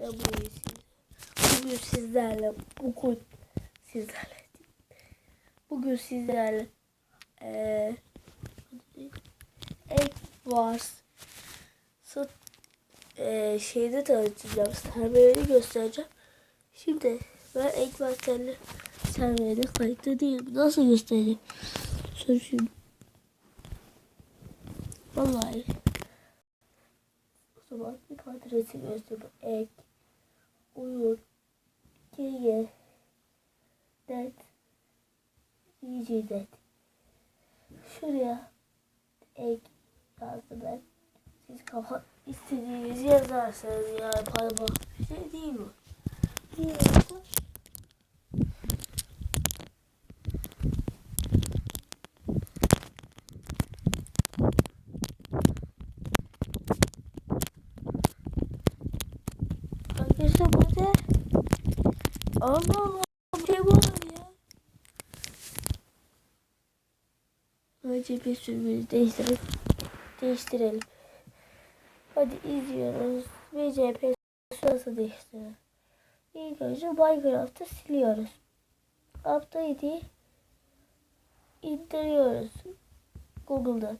Ve burayı sildim. Bugün sizlerle bugün sizlerle bugün sizlerle eee var sıt eee şeyde tanıtacağım serverleri göstereceğim. Şimdi ben ek var server serverine kayıtlı değilim. Nasıl göstereyim? Sonra şimdi Vallahi o zaman bir adresi göstereyim. Ek uyur G'ye net iyice net şuraya ek yazdım ben. Siz kafa istediğinizi yazarsanız yani parmak bir şey değil mi? Niye yapmış? Arkadaşlar bu ne? Allah Allah bir şey var ya. Önce bir sürümünü değiştirelim. Değiştirelim. Hadi izliyoruz. BCP nasıl değiştirelim. İlk önce Minecraft'ı siliyoruz. 7'yi indiriyoruz. Google'dan.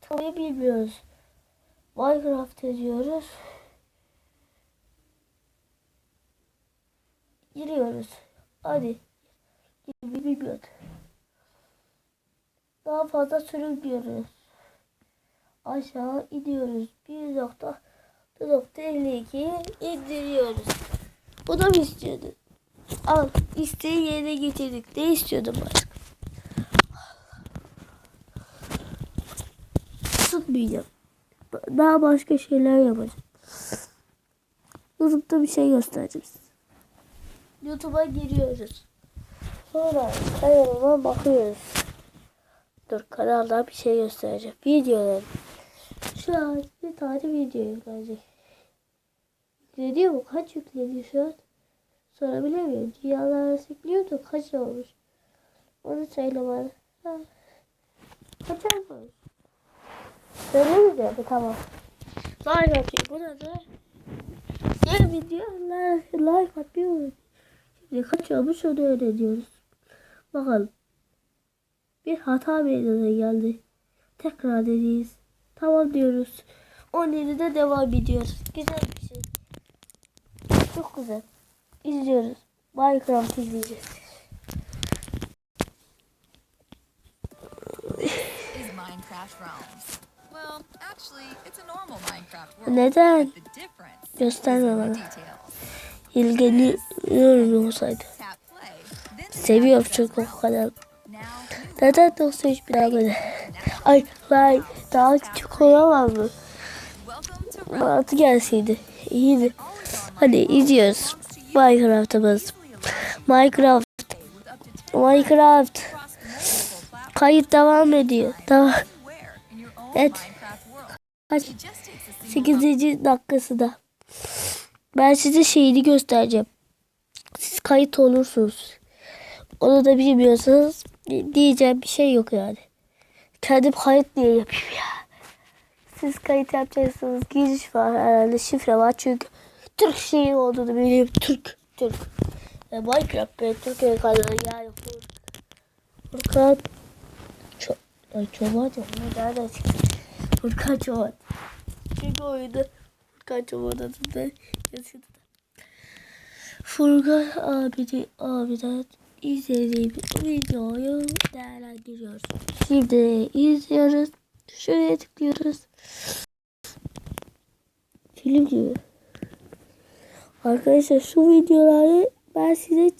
Tabii bilmiyoruz. Minecraft yazıyoruz. Giriyoruz. Hadi. Gibi bilmiyorum. Daha fazla sürünmüyoruz. Aşağı iniyoruz. 1.52 indiriyoruz. Bu da mı istiyordun? Al. isteği yerine getirdik. Ne istiyordun başka? Tutmayacağım. Daha başka şeyler yapacağım. YouTube'da bir şey göstereceğim size. YouTube'a giriyoruz. Sonra kanalıma bakıyoruz. Dur kanalda bir şey göstereceğim. Videolar. Şu an bir tane video yüklenecek. Yükleniyor mu? Kaç yükleniyor şu an? Sonra bilemiyorum. Dünyalar arası yükleniyordu. Kaç olmuş? Onu söyle bana. Ha. Kaç olmuş? Söylemeyeceğim. Tamam. Like atayım. Buna da Gel video like, like Şimdi kaç olmuş onu öğreniyoruz. Bakalım. Bir hata meydana geldi. Tekrar deneyiz. Tamam diyoruz. 17'de devam ediyoruz. Güzel bir şey. Çok güzel. İzliyoruz. Minecraft izleyeceğiz. Neden? Gösterme bana. İlgileniyorum olsaydı. Seviyorum çünkü o kadar. Neden 93 bir abone? Ay vay daha küçük olamaz mı? Altı gelseydi. İyiydi. Hadi izliyoruz. Minecraft'ımız. Minecraft. with up to 10 Minecraft. Kayıt devam ediyor. Tamam. Evet. Kaç? It just takes a single 8. dakikasında. Ben size şeyini göstereceğim. Siz kayıt olursunuz. Onu da bilmiyorsanız diyeceğim bir şey yok yani. Kendim kayıt niye yapayım ya? Siz kayıt yapacaksınız. Giriş var herhalde şifre var çünkü Türk şeyi olduğunu biliyorum. Türk. Türk. E, Minecraft be Türkiye kanalı yani. Fur- Furkan. Ço Ay çoban ya. Nereden çıktı? Furkan çoban. Çünkü oyunda Furkan çoban adında yazıyordu da. Furkan abini abiden izlediğim videoyu değerlendiriyoruz. Şimdi izliyoruz. Şuraya tıklıyoruz. Film gibi. Arkadaşlar şu videoları ben size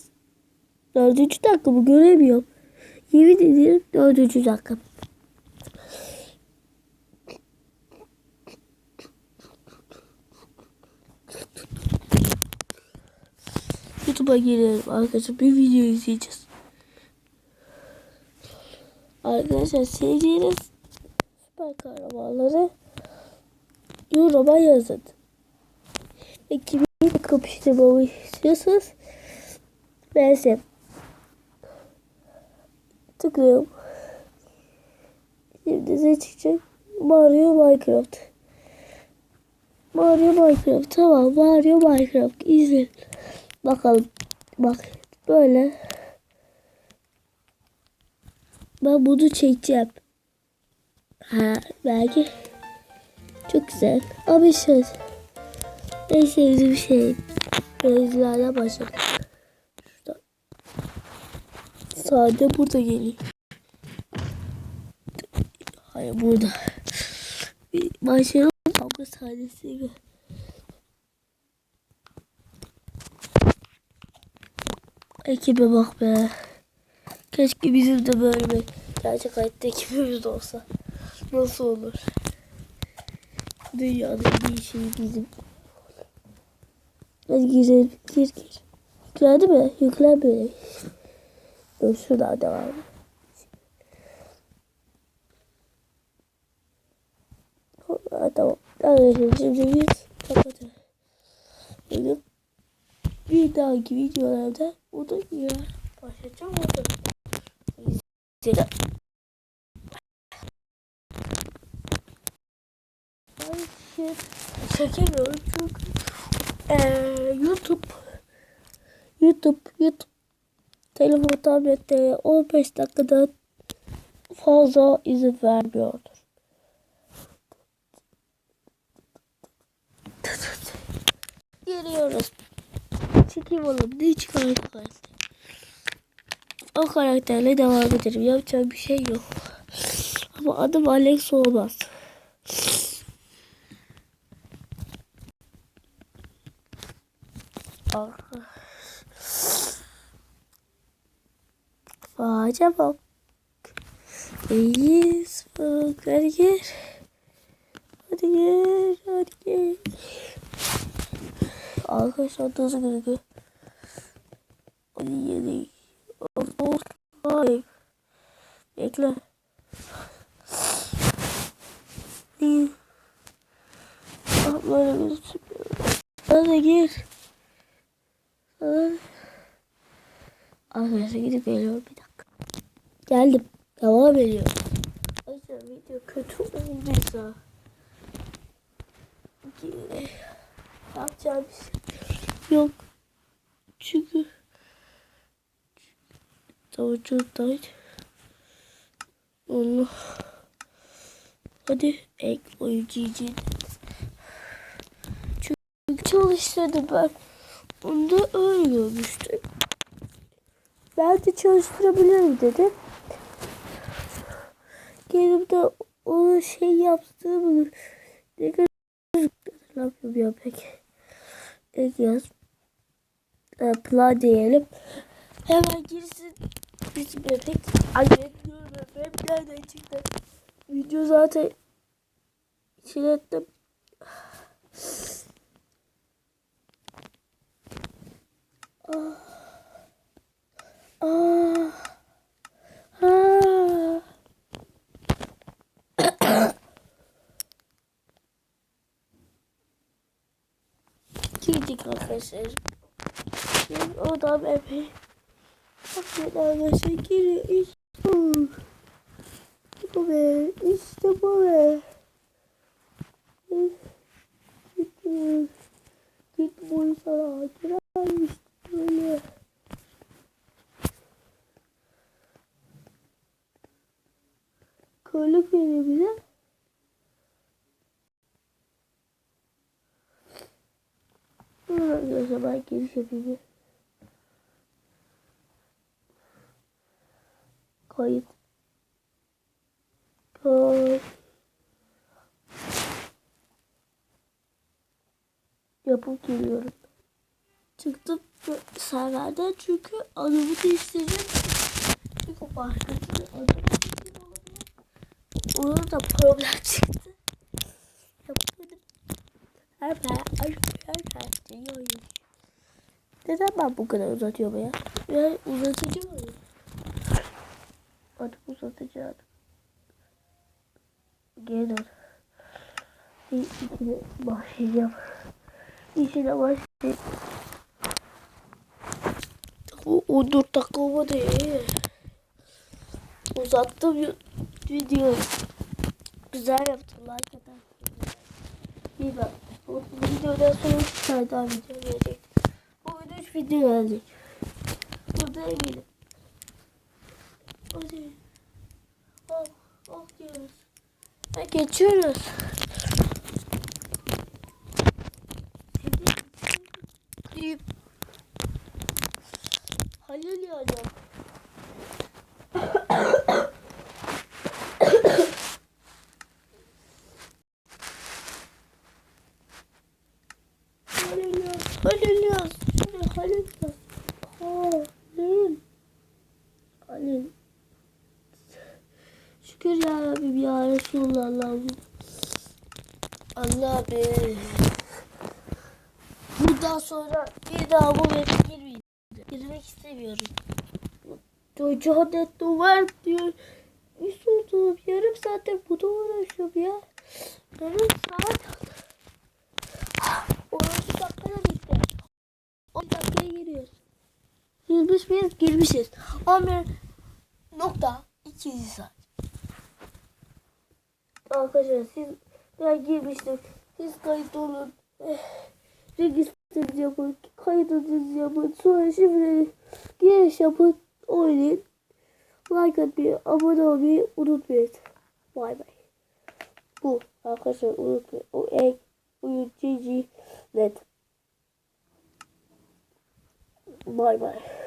dördüncü dakikamı göremiyorum. Yemin ederim dördüncü dakika. YouTube'a girelim arkadaşlar. Bir video izleyeceğiz. Arkadaşlar sevdiğiniz süper kahramanları yoruma yazın. Ve kiminle kapıştırmamı istiyorsanız ben size tıklıyorum. Şimdi size çıkacak Mario Minecraft. Mario Minecraft tamam Mario Minecraft izle. Bakalım bak böyle ben bunu çekeceğim. Ha belki çok güzel ama şey en sevdiğim şey Rezilerden başladım. Şurada sade burada geliyor. Hayır burada. Bir başlayalım ama sadesiyle. Ekibe bak be. Keşke bizim de böyle bir gerçek hayatta ekibimiz olsa. Nasıl olur? Dünyada en iyi şey bizim. Hadi girelim. Gir gir. Yüklendi mi? Yüklenmiyor. Dur şuradan devam. Ha, tamam. Arkadaşlar şimdi biz kapatalım. Bir dahaki videolarda o da ya başlayacağım o da. Selam. Ben şey çekemiyorum çünkü eee YouTube YouTube YouTube telefon tablette 15 dakikadan fazla izin vermiyordur. Geliyoruz. Çekeyim oğlum. Ne çıkar? O karakterle devam ederim. Yapacak bir şey yok. Ama adım Alex olmaz. Ah. Acaba İyiyiz. Bak hadi gir. Hadi gir. Hadi gir. Arkadaşlar hızlı gözüküyor. Hadi yedi. Ay. Bekle. Ah böyle gözüküyor. Hadi gir. Hadi. Arkadaşlar gidip geliyorum bir dakika. Geldim. Devam ediyorum. Arkadaşlar video kötü olduysa yine yapacağım bir şey yok. Çünkü daha onu hadi ek oyuncu için çünkü çalıştırdım ben onu da öyle. Ben de çalıştırabilirim dedim. Gelip de o şey yaptığımı ne kadar hatırlamıyorum ya pek. Yaz. E, plan diyelim. Hemen girsin. Bizim bebek. Anne diyorum bebek nereden çıktı? Video zaten çilettim. Ah. Ah. Ah. Girdik arkadaşlar. Şimdi odam epey. Bakın arkadaşlar giriyor. İşte bu. Bu be. İşte bu be. Git bu sana. Girer işte böyle. Köylük veriyor bize. Dur arkadaşlar ben giriş yapayım. Kayıt. Kayıt. Yapıp geliyorum. Çıktım serverden çünkü adımı değiştireceğim. Çünkü başkasının adımı Orada da problem çıktı. Yapamadım. Her her her her her Neden ben bu kadar uzatıyorum ya? Ya uzatıcı mı? Artık uzatacağım. Geri dön. Bir ikine başlayacağım. İşine başlayayım. O 14 dakika olmadı. Uzattım videoyu. Güzel yaptım. Like atar. İyi bak. Bu videodan sonra bir tane daha video gelecek. Bu video gelecek. Burada eminim. Hadi. Oh, oh diyoruz. Ve geçiyoruz. Deyip Halil yağacak. Halil yağ. Halil yağ. Yağ. Halil. Halil. Şükür ya Rabbim ya Resulallah. Allah be. Bundan sonra bir daha bu map'e girmeyeceğim. Girmek istemiyorum. Çocuğa net duvar diyor. Üzüldüm. Yarım saattir burada uğraşıyorum ya. Yarım saat. Orası dakikada bitti. 10 dakikaya giriyoruz. Girmiş miyiz? Girmişiz. 11 nokta 2 saat. Arkadaşlar siz ben girmiştim. Siz kayıt olun. Eh, Register yapın. Kaydınızı yapın. Sonra şifre giriş yapın. Oynayın. Like atmayı, abone olmayı unutmayın. Bay bay. Bu arkadaşlar unutmayın. O ek oyun GG net. Bay bay.